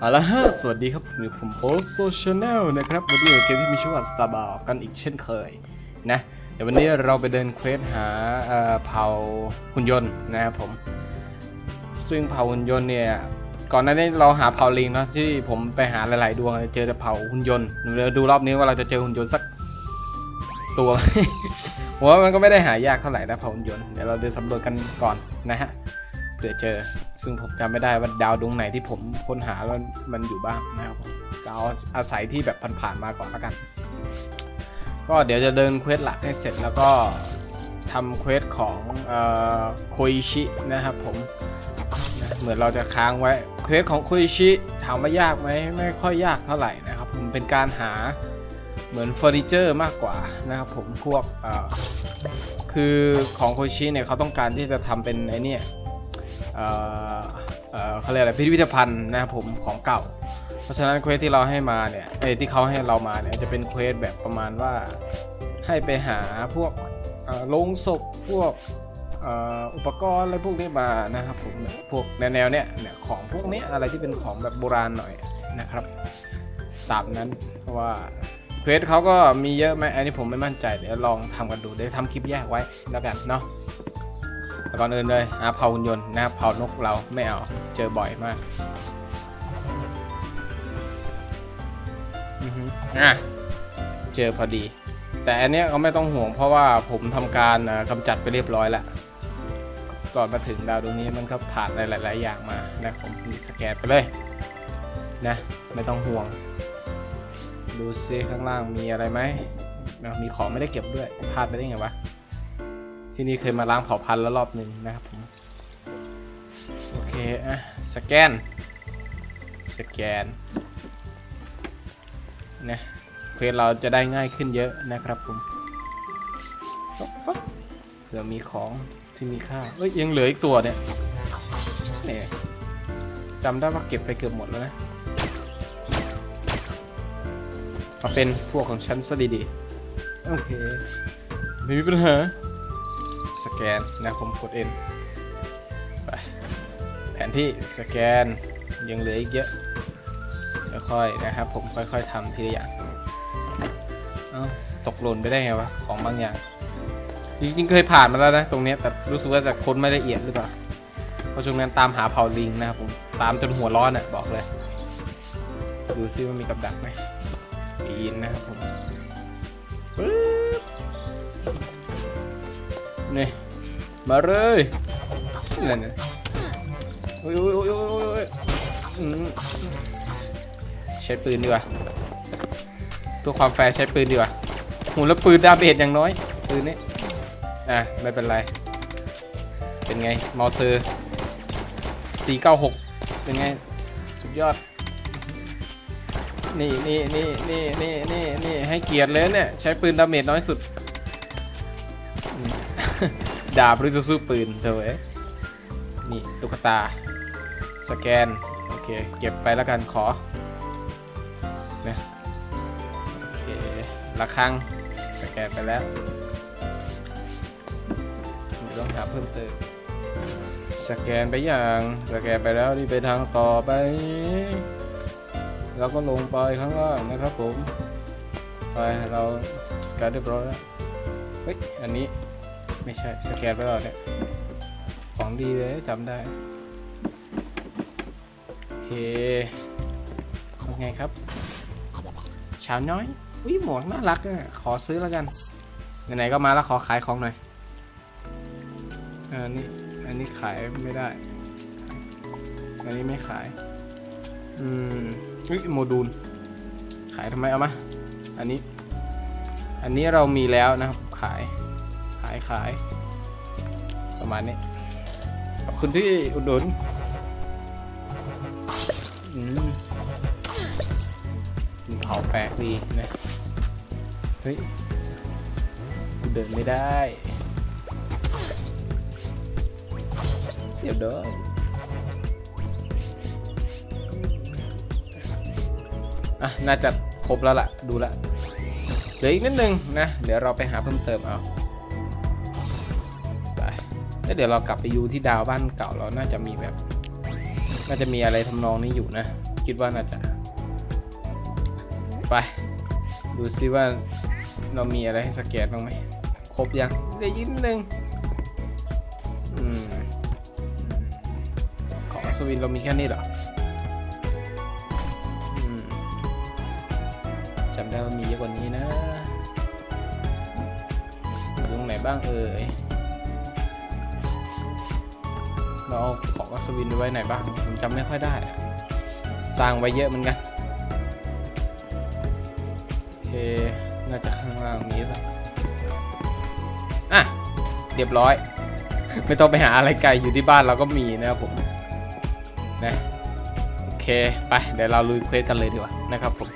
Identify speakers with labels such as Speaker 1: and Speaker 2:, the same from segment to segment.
Speaker 1: เอาละฮะ สวัสดีครับผมผมโอโซชแนลนะครับ วันนี้อยู่เกมที่มีชื่อว่า Star b a r กันอีกเช่นเคยนะเดี๋ยววันนี้เราไปเดินเควสหาเอ่อเผาหุ่นยนต์นะครับผม ซึ่งเผาหุ่นยนต์เนี่ย ก่อนหน้านี้เราหาเผาลิงเนาะที่ผมไปหาหลาย ๆ ดวงเจอแต่เผาหุ่นยนต์เดี๋ยวดูรอบนี้ว่าเราจะเจอหุ่นยนต์สักตัวผมว่ามันก็ไม่ได้หายากเท่าไหร่นะเผาหุ่นยนต์เดี๋ยวเราเดินสำรวจกันก่อนนะฮะ เผื่อเจอ ซึ่งผมจำไม่ได้ว่าดาวดวงไหนที่ผมค้นหาแล้วมันอยู่บ้างนะครับผมก็เอาอาศัยที่แบบผ่านๆมาก่อนล้วกัน ก็เดี๋ยวจะเดินเควสหลักให้เสร็จแล้วก็ทำเควสของโคอิชินะครับผมนะเหมือนเราจะค้างไว้เควสของโคอิชิถามว่ายากไหมไม่ค่อยยากเท่าไหร่นะครับผมเป็นการหาเหมือนเฟอร์นิเจอร์มากกว่านะครับผมพวกเอ่อคือของโคอิชิเนี่ยเขาต้องการที่จะทำเป็นไอเนี่ย เขาเรียกอะไรพิพิธภัณฑ์นะครับผมของเก่า เพราะฉะนั้นเควสที่เราให้มาเนี่ยเอ้ที่เขาให้เรามาเนี่ยจะเป็นเควสแบบประมาณว่าให้ไปหาพวกลงศพพวกอุปกรณ์อะไรพวกนี้มานะครับผมพวกแนวๆเนี้ยเนี่ยของพวกนี้อะไรที่เป็นของแบบโบราณหน่อยนะครับตามนั้นเพราะว่าเควสเขาก็มีเยอะไหมอันนี้ผมไม่มั่นใจเดี๋ยวลองทำกันดูเดี๋ยวทำคลิปแยกไว้แล้วกันเนาะ แต่ก่อนอื่นเลยหาเผาหุ่นยนต์นะครับเผานกเราไม่เอาเจอบ่อยมากอือฮึอะเจอพอดี แต่อันเนี้ยก็ไม่ต้องห่วงเพราะว่าผมทำการเอ่อกำจัดไปเรียบร้อยแล้วก่อนมาถึงดาวดวงนี้มันก็ผ่านหลาย ๆ อย่างมานะผมมีสแกนไปเลยนะไม่ต้องห่วง ดูซิข้างล่างมีอะไรไหมมีของไม่ได้เก็บด้วยพลาดไปได้ไงวะ ที่นี่เคยมาล้างเผ่าพันธุ์แล้วรอบหนึ่งนะครับผม โอเคอะสแกน สแกนนะเควสเราจะได้ง่ายขึ้นเยอะนะครับผมเผื่อมีของที่มีค่าเอ้ยยังเหลืออีกตัวเนี่ยเนี่ยจำได้ว่าเก็บไปเกือบหมดแล้วนะมาเป็นพวกของฉันซะดีๆ โอเค ไม่มีปัญหา สแกนนะผมกด N ไปแผนที่สแกนยังเหลืออีกเยอะค่อยๆนะครับ ผมค่อยๆทำทีละอย่างเอาตกหล่นไปได้ไงวะของบางอย่างจริงๆเคยผ่านมาแล้วนะตรงนี้แต่รู้สึกว่าจะค้นไม่ละเอียดหรือเปล่าเพราะช่วงนั้นตามหาเผาลิงนะครับผมตามจนหัวร้อนอะบอกเลย ดูซิว่ามีกับดักไหมปีนนะครับผม นี่มาเลยนั่นน่ะโอ้ยโอ้ยโอ้ยโอ้ยโอ้ยอืมใช้ปืนดีกว่าเพื่อความแฟร์ใช้ปืนดีกว่าโหแล้วปืนดาเมจอย่างน้อยปืนนี้อะไม่เป็นไร เป็นไงมอเซอร์496 เป็นไง สุดยอด นี่นี่นี่นี่นี่นี่นี่ให้เกียรติเลยเนี่ย ใช้ปืนดาเมจน้อยสุด ดาบหรือจะสู้ปืนเธอเอ้ยนี่ตุ๊กตา สแกน โอเค เก็บไปแล้วกันขอเนี่ยโอเคละครังสแกนไปแล้วต้องหาเพิ่มเติมสแกนไปอย่างสแกนไปแล้วนี่ไปทางต่อไปแล้วก็ลงไปข้างล่างนะครับผม ไปเราการเรียบร้อยแล้วเฮ้ยอันนี้ ไม่ใช่สแกนไปแล้วเนี่ย ของดีเลยจำได้ โอเคว่าไงครับชาวน้อยวิหมวกน่ารักอะขอซื้อแล้วกัน ไหนๆก็มาแล้วขอขายของหน่อยออนี่อันนี้ขายไม่ได้ อันนี้ไม่ขาย อืมวิโมดูล ขายทำไมเอามา อันนี้ อันนี้เรามีแล้วนะครับขายายขาย ประมาณนี้ ขอบคุณที่อุดหนุนอืมกินเผาแปลกดีนะ เฮ้ยเดินไม่ได้เดี๋ยวเด้ออะ น่าจะครบแล้วล่ะ ดูละเหลืออีกนิดนึงนะ เดี๋ยวเราไปหาเพิ่มเติมเอา แล้วเดี๋ยวเรากลับไปยูที่ดาวบ้านเก่าเราน่าจะมีแบบ น่าจะมีอะไรทำนองนี้อยู่นะ คิดว่าน่าจะ ไป ดูซิว่าเรามีอะไรให้สแกนบ้างไหมครบยังได้ยินหนึ่งอของอัศวินเรามีแค่นี้เหรอจำได้ว่ามีเยอะกว่านี้นะอยู่ตรงไหนบ้างเอ่ย เราเอาของอัศวินไว้ไหนบ้างผมจำไม่ค่อยได้ สร้างไว้เยอะเหมือนกันโอเคน่าจะข้างล่างนี้แหละอะเรียบร้อย ไม่ต้องไปหาอะไรไกลอยู่ที่บ้านเราก็มีนะครับผมนะโอเคไปเดี๋ยวเราลุยเควสกันเลยดีกว่านะครับผม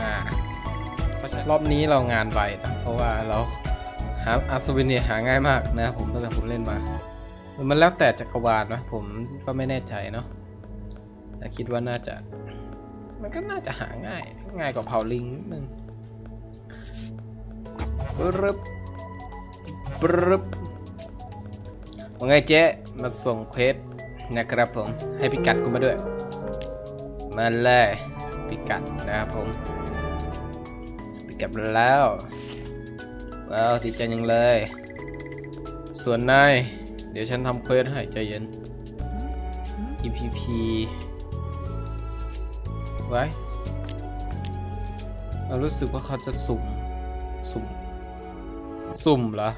Speaker 1: อ่าเพราะฉะนั้นรอบนี้เรางานไวนะเพราะว่าเราหาอาสวินเนี่ยหาง่ายมากนะครับผมตั้งแต่ผมเล่นมา มันแล้วแต่จักรวาลนะผมก็ไม่แน่ใจเนาะแต่คิดว่าน่าจะ มันก็น่าจะหาง่าย ง่ายกว่าเผาลิงนิดนึงปรึบปรึบว่าไงเจ๊มาส่งเควสนะครับผมให้พิกัดกูมาด้วย มาเลยพิกัดนะครับผมพิกัดแล้วว้าวดีใจยังเลย ส่วนนาย ดี๋ยวฉันทำเควสให้ใจเย็น EPP ไว้เรารู้สึกว่าเขาจะสุ่ม สุ่ม สุ่มเหรอ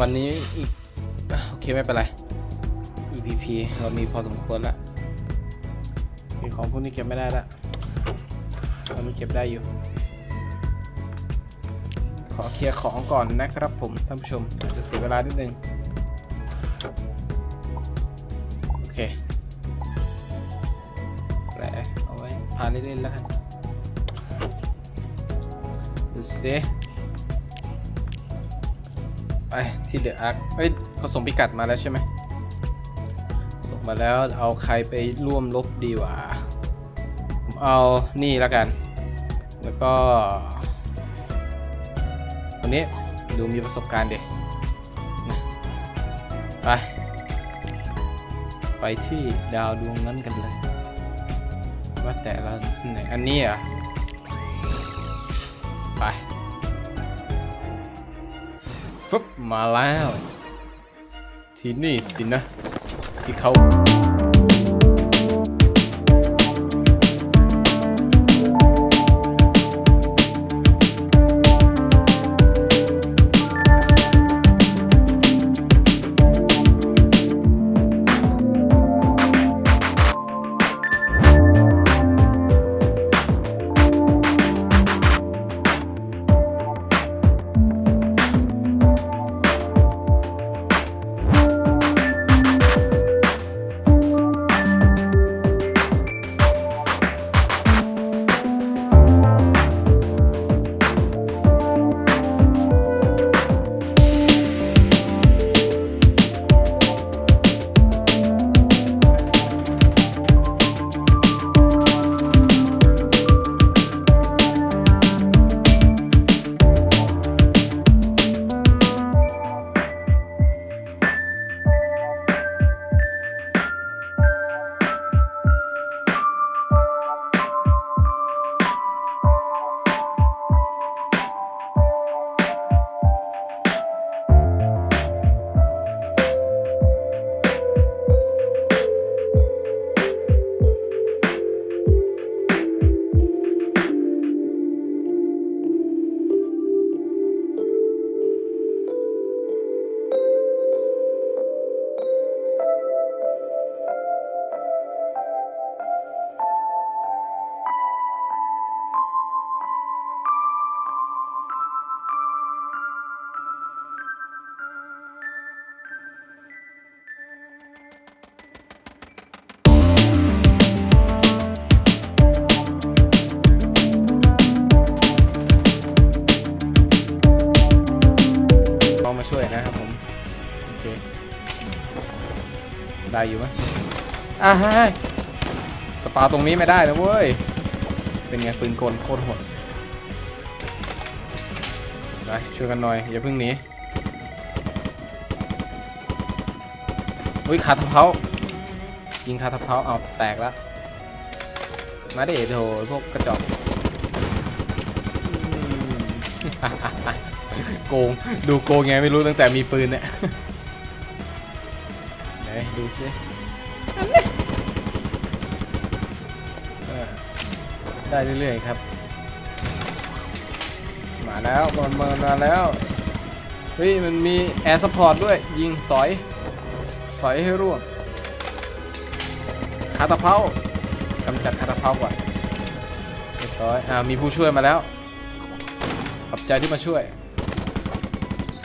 Speaker 1: วันนี้อีกอะโอเค ไม่เป็นไร EPP เรามีพอสมควรแล้วมีของพวกนี้เก็บไม่ได้ละเรามีเก็บได้อยู่ ขอเคลียร์ของก่อนนะครับผมท่านผู้ชมอาจจะเสียเวลานิดนึง เคแปะเอาไว้พาเล่นๆแล้วกันดูซิไปที่เดอะอาร์คเอ้ยเขาส่งพิกัดมาแล้วใช่ไหมส่งมาแล้วเอาใครไปร่วมลบดีวะผมเอานี่แล้วกัน แล้วก็คนนี้ดูมีประสบการณ์เด็นะไป ที่ดาวดวงนั้นกันเลย ว่าแต่ละไหนอันนี้อะไปฟึบมาแล้ว ที่นี่สินะ ที่เขา อ่าฮะสปาตรงนี้ไม่ได้นะเว้ย เป็นไงปืนกลโคตรโหดไปช่วยกันหน่อย อย่าเพิ่งหนีอุ้ยขาดทะเพายิงคาตาเพาเอาแตกแล้วมาดิโถพวกกระจอกโกง ดูโกงไงไม่รู้ตั้งแต่มีปืนเนี่ยไหนดูสิ ได้เรื่อยๆครับ มาแล้วบอลมามาแล้ว เฮ้ย มันมีแอร์ซัพพอร์ตด้วย ยิงสอย สอยให้ร่วงคาตาเพากำจัดคาตาเพาก่อนเรียบร้อยอ่ามีผู้ช่วยมาแล้ว ขอบใจที่มาช่วย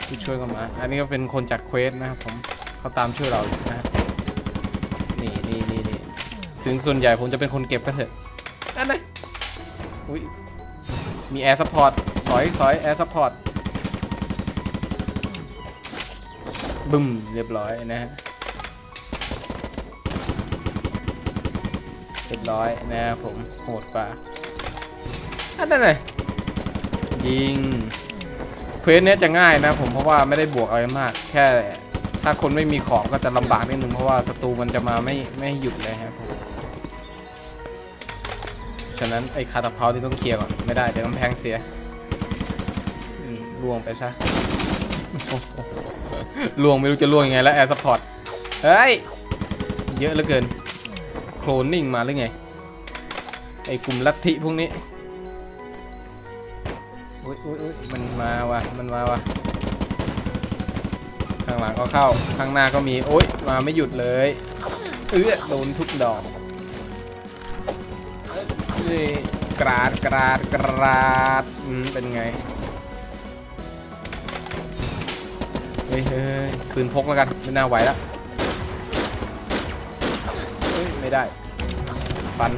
Speaker 1: ผู้ช่วยก็มา อันนี้ก็เป็นคนจากเควสนะครับผมเขาตามช่วยเราอยู่นะนี่นี่นี่นี่ซึ่งส่วนใหญ่ผมจะเป็นคนเก็บก็เถอะ อุ้ยมีแอร์ซัพพอร์ตสอยสอยแอร์ซัพพอร์ตบึ้มเรียบร้อยนะฮะเรียบร้อยนะครับผมโหดกว่าอันนั้นเลยยิงเควสเนี้ยจะง่ายนะผมเพราะว่าไม่ได้บวกอะไรมาก แค่ถ้าคนไม่มีของก็จะลำบากนิดนึงเพราะว่าศัตรูมันจะมาไม่ไม่หยุดเลยครับ ฉะนั้นไอ้คาตาเพาที่ต้องเคลียร์ก่อน ไม่ได้เดี๋ยวกำแพงเสียล่วงไปซะล่วงไม่รู้จะล่วงยังไงแล้วแอร์สปอร์ตเฮ้ย เยอะเหลือเกิน โคลนนิ่งมาหรือไง ไอ้กลุ่มลัทธิพวกนี้อุ้ยอุ้ยอุ้ยมันมาว่ะ มันมาว่ะ ข้างหลังก็เข้า ข้างหน้าก็มี โอ้ย มาไม่หยุดเลย เอื้อโดนทุกดอก นี่กราดกราดกราดอืมเป็นไงเฮ้ยเฮ้ยปืนพกแล้วกันไม่น่าไหวแล้วเฮ้ยไม่ได้ฟัน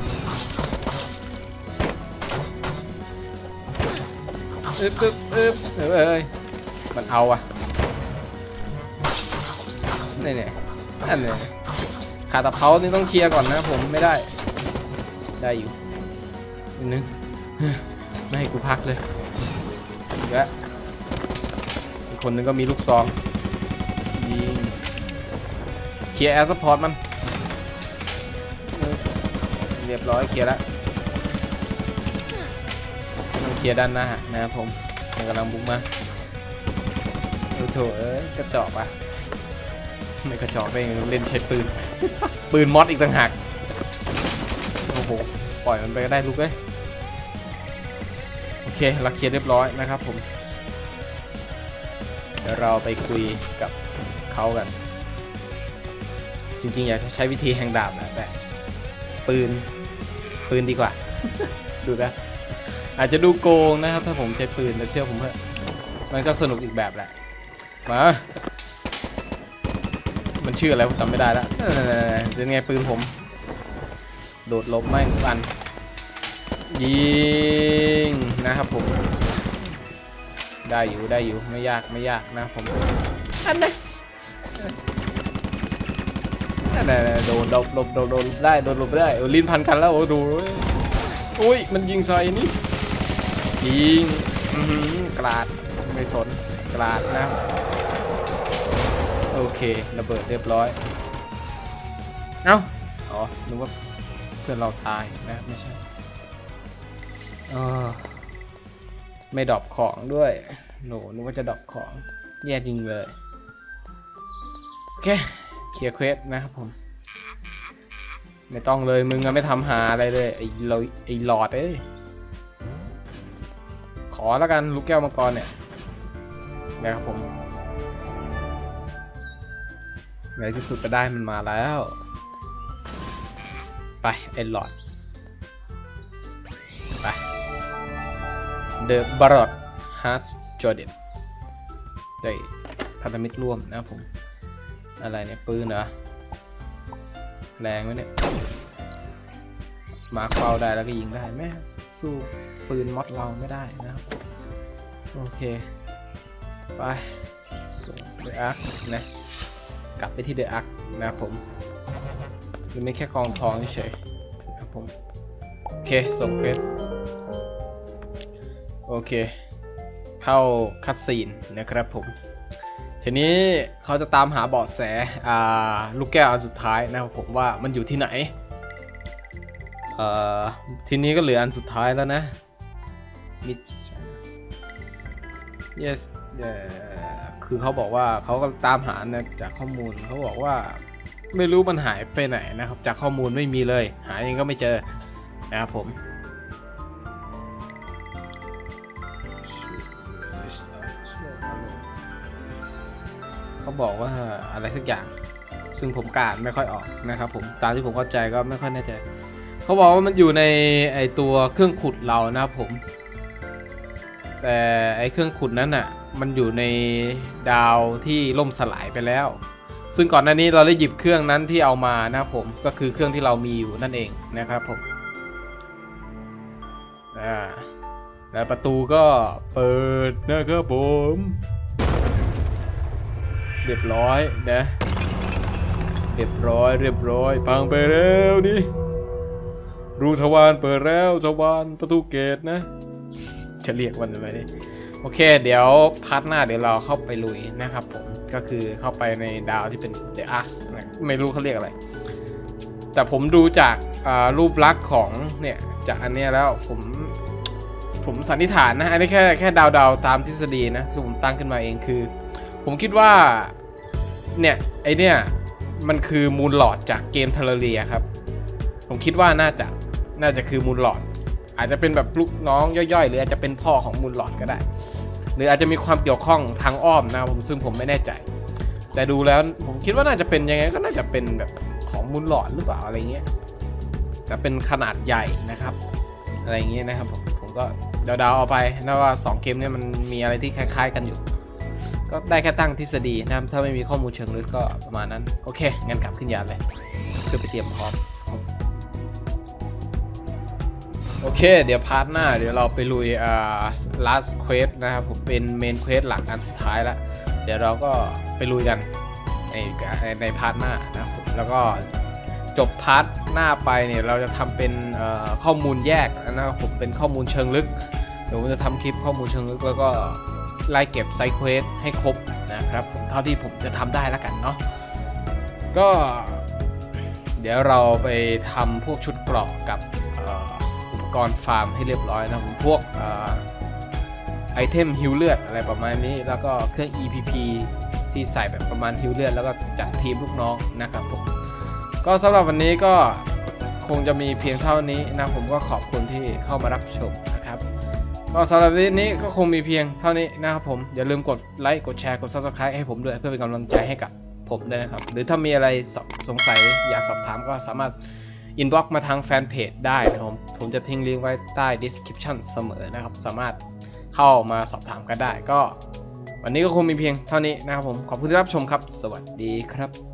Speaker 1: อึ๊บอึ๊บอึ๊บเอ้ยเอ้ยมันเอาอะนี่เนี่ยนั่นเนี่ยขาตะเภานี่ต้องเคลียร์ก่อนนะผมไม่ได้ ได้อยู่ นิดนึงไม่ให้กูพักเลยแล้วอีกคนนึงก็มีลูกซองยิงเคลียร์แอร์ซัพพอร์ตมัน เรียบร้อยเคลียร์แล้วต้องเคลียร์ด้านหน้านะครับผมมันกำลังบุกมาโอ้โถเอ้ยกระจอกอะไม่กระจอกได้ยังเล่นใช้ปืน ปืนมอสอีกต่างหาก โอ้โห ปล่อยมันไปก็ได้ลูกเอ้ย โอเคเราเคลียร์เรียบร้อยนะครับผม เดี๋ยวเราไปคุยกับเขากัน จริงๆ อยากจะใช้วิธีแหงดาบนะแต่ปืน ปืนดีกว่า ดูนะ อาจจะดูโกงนะครับ ถ้าผมใช้ปืนแต่เชื่อผมเถอะมันก็สนุกอีกแบบแหละ มา มันชื่ออะไรผมจำไม่ได้แล้วเป็นไงปืนผม โดดลบไม่ทุกอัน ยิงนะครับผม ได้อยู่ได้อยู่ไม่ยากไม่ยากนะครับผมอันไหนอันไหนโดนหลบหลบโดนโดนได้โดนหลบได้โอ้ลิ้นพันกันแล้วโอ้ดูอุ้ยมันยิงใส่นี่ยิงอื้อหือกราดไม่สนกราดนะครับโอเคระเบิดเรียบร้อยเอ้าอ๋อนึกว่าเพื่อนเราตายนะไม่ใช่เออ ไม่ดรอปของด้วยโหนูนึกว่าจะดรอปของ แย่จริงเลย โอเค เคลียร์เควสนะครับผม ไม่ต้องเลยมึงอะไม่ทำหาอะไรเลย ไอ้เราไอ้หลอดเอ้ย ขอแล้วกันลูกแก้วมังกรเนี่ยนะครับผมในที่สุดก็ได้มันมาแล้ว ไปเอ็นหลอด The Barot has Jordan ได้พันธมิตรร่วมนะครับผม อะไรเนี่ย ปืนเหรอ แรงไหมเนี่ย มาคเป้าได้แล้วก็ยิงได้แม่สู้ปืนมอดเราไม่ได้นะครับ โอเค ไปส่งเดอะอาร์คนะ กลับไปที่เดอะอาร์คนะครับผมมันไม่แค่กองทองเฉยนะครับผม โอเค ส่งเควส อเค เข้าคัดซีนนะครับผม ทีนี้เขาจะตามหาเบาะแสอ่าลูกแก้วอันสุดท้ายนะครับผมว่ามันอยู่ที่ไหนเอ่อทีนี้ก็เหลืออันสุดท้ายแล้วนะ Mid yes คือเขาบอกว่าเขาก็ตามหานะจากข้อมูลเขาบอกว่าไม่รู้มันหายไปไหนนะครับ จากข้อมูลไม่มีเลย หาเองก็ไม่เจอนะครับผม บอกว่าอะไรสักอย่าง ซึ่งผมกานไม่ค่อยออกนะครับผมตามที่ผมเข้าใจก็ไม่ค่อยแน่ใจเขาบอกว่ามันอยู่ในไอตัวเครื่องขุดเรานะครับผม แต่ไอเครื่องขุดนั้นอะมันอยู่ในดาวที่ล่มสลายไปแล้ว ซึ่งก่อนหน้านี้เราได้หยิบเครื่องนั้นที่เอามานะครับผมก็คือเครื่องที่เรามีอยู่นั่นเองนะครับผมอ่าแล้วประตูก็เปิดนะครับผม เรียบร้อยนะเรียบร้อย เรียบร้อย พังไปแล้วนี่รูทวารเปิดแล้วทวารประตูเกตนะ จะเรียกวันอะไรนี่โอเค เดี๋ยวพาร์ทหน้าเดี๋ยวเราเข้าไปลุยนะครับผม ก็คือเข้าไปในดาวที่เป็น The Ark นะไม่รู้เขาเรียกอะไร แต่ผมดูจากรูปลักษณ์ของเนี่ยจากอันนี้แล้วผมผมสันนิษฐานนะ อันนี้แค่แค่เดาๆตามทฤษฎีนะที่ผมตั้งขึ้นมาเองคือ ผมคิดว่า เนี่ย ไอเนี่ย มันคือมูลหลอดจากเกมเทเลเรียครับ ผมคิดว่าน่าจะน่าจะคือมูลหลอด อาจจะเป็นแบบลูกน้องย่อยๆ หรืออาจจะเป็นพ่อของมูลหลอดก็ได้ หรืออาจจะมีความเกี่ยวข้องทางอ้อมนะผมซึ่งผมไม่แน่ใจ แต่ดูแล้วผมคิดว่าน่าจะเป็นยังไงก็น่าจะเป็นแบบของมูลหลอดหรือเปล่าอะไรเงี้ยแต่เป็นขนาดใหญ่นะครับ อะไรเงี้ยนะครับผมผมก็เดาๆเอาไปนะว่าสองเกมเนี่ยมันมีอะไรที่คล้าย ๆ กันอยู่ ก็ได้แค่ตั้งทฤษฎีนะครับถ้าไม่มีข้อมูลเชิงลึกก็ประมาณนั้น โอเค งั้นกลับขึ้นยานเลย เพื่อไปเตรียมพร้อม โอเค เดี๋ยวพาร์ทหน้า เดี๋ยวเราไปลุยอ่า last quest นะครับผมเป็น main quest หลักอันสุดท้ายแล้ว เดี๋ยวเราก็ไปลุยกันในในพาร์ทหน้านะครับผมแล้วก็จบพาร์ทหน้าไปเนี่ยเราจะทำเป็นข้อมูลแยกนะครับผมเป็นข้อมูลเชิงลึก เดี๋ยวผมจะทำคลิปข้อมูลเชิงลึกแล้วก็ ไล่เก็บไซเควสให้ครบนะครับผมเท่าที่ผมจะทำได้แล้วกันเนาะก็เดี๋ยวเราไปทำพวกชุดเกราะกับอุปกรณ์ฟาร์มให้เรียบร้อยนะผมพวกไอเทมฮิวเลือดอะไรประมาณนี้ แล้วก็เครื่อง EPP ที่ใส่แบบประมาณฮิวเลือดแล้วก็จัดทีมลูกน้องนะครับผมก็สำหรับวันนี้ก็คงจะมีเพียงเท่านี้นะผมก็ขอบคุณที่เข้ามารับชม ก็สำหรับวันนี้ก็คงมีเพียงเท่านี้นะครับผม อย่าลืมกดไลค์ กดแชร์ กด subscribe ให้ผมด้วย เพื่อเป็นกำลังใจให้กับผมด้วยนะครับ หรือถ้ามีอะไรสสงสัยอยากสอบถามก็สามารถ inbox มาทางแฟนเพจได้นะครับผมผมจะทิ้งลิงก์ไว้ใต้ description เสมอนะครับ สามารถเข้ามาสอบถามกันได้ ก็ วันนี้ก็คงมีเพียงเท่านี้นะครับผม ขอบคุณที่รับชมครับ สวัสดีครับ